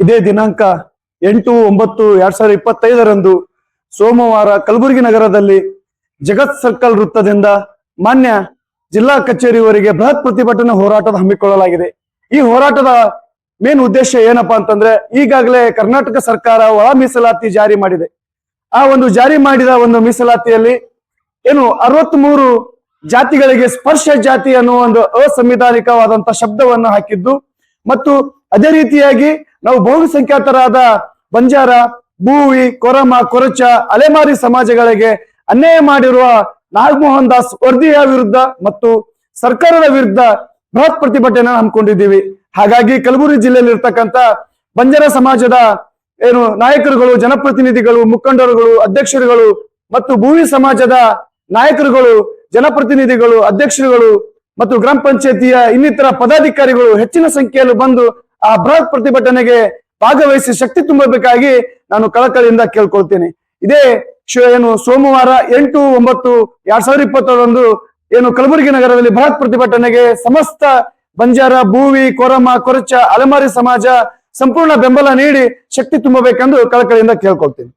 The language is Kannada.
ಇದೇ ದಿನಾಂಕ ಎಂಟು, ಒಂಬತ್ತು, ಎರಡ್ ಸಾವಿರದ ಇಪ್ಪತ್ತೈದರಂದು ಸೋಮವಾರ ಕಲಬುರಗಿ ನಗರದಲ್ಲಿ ಜಗತ್ ಸರ್ಕಲ್ ವೃತ್ತದಿಂದ ಮಾನ್ಯ ಜಿಲ್ಲಾ ಕಚೇರಿವರೆಗೆ ಬೃಹತ್ ಪ್ರತಿಭಟನೆ ಹೋರಾಟದ ಹಮ್ಮಿಕೊಳ್ಳಲಾಗಿದೆ. ಈ ಹೋರಾಟದ ಮೇನ್ ಉದ್ದೇಶ ಏನಪ್ಪಾ ಅಂತಂದ್ರೆ ಈಗಾಗಲೇ ಕರ್ನಾಟಕ ಸರ್ಕಾರ ಒಳ ಮೀಸಲಾತಿ ಜಾರಿ ಮಾಡಿದೆ. ಆ ಒಂದು ಜಾರಿ ಮಾಡಿದ ಒಂದು ಮೀಸಲಾತಿಯಲ್ಲಿ ಏನು ಅರವತ್ಮೂರು ಜಾತಿಗಳಿಗೆ ಸ್ಪರ್ಶ ಜಾತಿ ಅನ್ನುವ ಒಂದು ಅಸಂವಿಧಾನಿಕವಾದಂತ ಶಬ್ದವನ್ನು ಹಾಕಿದ್ದು ಮತ್ತು ಅದೇ ರೀತಿಯಾಗಿ ನಾವು ಬಹುಸಂಖ್ಯಾತರಾದ ಬಂಜಾರ, ಭೂವಿ, ಕೊರಮ, ಕೊರಚ, ಅಲೆಮಾರಿ ಸಮಾಜಗಳಿಗೆ ಅನ್ಯಾಯ ಮಾಡಿರುವ ನಾಗಮೋಹನ್ ದಾಸ್ ವರ್ದಿಯ ವಿರುದ್ಧ ಮತ್ತು ಸರ್ಕಾರದ ವಿರುದ್ಧ ಬೃಹತ್ ಪ್ರತಿಭಟನೆ ಹಮ್ಮಿಕೊಂಡಿದ್ದೀವಿ. ಹಾಗಾಗಿ ಕಲಬುರಗಿ ಜಿಲ್ಲೆಯಲ್ಲಿ ಇರ್ತಕ್ಕಂಥ ಬಂಜಾರ ಸಮಾಜದ ಏನು ನಾಯಕರುಗಳು, ಜನಪ್ರತಿನಿಧಿಗಳು, ಮುಖಂಡರುಗಳು, ಅಧ್ಯಕ್ಷರುಗಳು ಮತ್ತು ಭೂವಿ ಸಮಾಜದ ನಾಯಕರುಗಳು, ಜನಪ್ರತಿನಿಧಿಗಳು, ಅಧ್ಯಕ್ಷರುಗಳು ಮತ್ತು ಗ್ರಾಮ ಪಂಚಾಯತಿಯ ಇನ್ನಿತರ ಪದಾಧಿಕಾರಿಗಳು ಹೆಚ್ಚಿನ ಸಂಖ್ಯೆಯಲ್ಲಿ ಬಂದು ಆ ಬೃಹತ್ ಪ್ರತಿಭಟನೆಗೆ ಭಾಗವಹಿಸಿ ಶಕ್ತಿ ತುಂಬಬೇಕಾಗಿ ನಾನು ಕಳಕಳಿಯಿಂದ ಕೇಳ್ಕೊಳ್ತೇನೆ. ಇದೇ ಏನು ಸೋಮವಾರ ಎಂಟು ಒಂಬತ್ತು ಎರಡ್ ಸಾವಿರದ ಇಪ್ಪತ್ತರಂದು ಏನು ಕಲಬುರಗಿ ನಗರದಲ್ಲಿ ಬೃಹತ್ ಪ್ರತಿಭಟನೆಗೆ ಸಮಸ್ತ ಬಂಜಾರ, ಭೂವಿ, ಕೊರಮ, ಕೊರಚ, ಅಲೆಮಾರಿ ಸಮಾಜ ಸಂಪೂರ್ಣ ಬೆಂಬಲ ನೀಡಿ ಶಕ್ತಿ ತುಂಬಬೇಕೆಂದು ಕಳಕಳಿಯಿಂದ ಕೇಳ್ಕೊಳ್ತೀನಿ.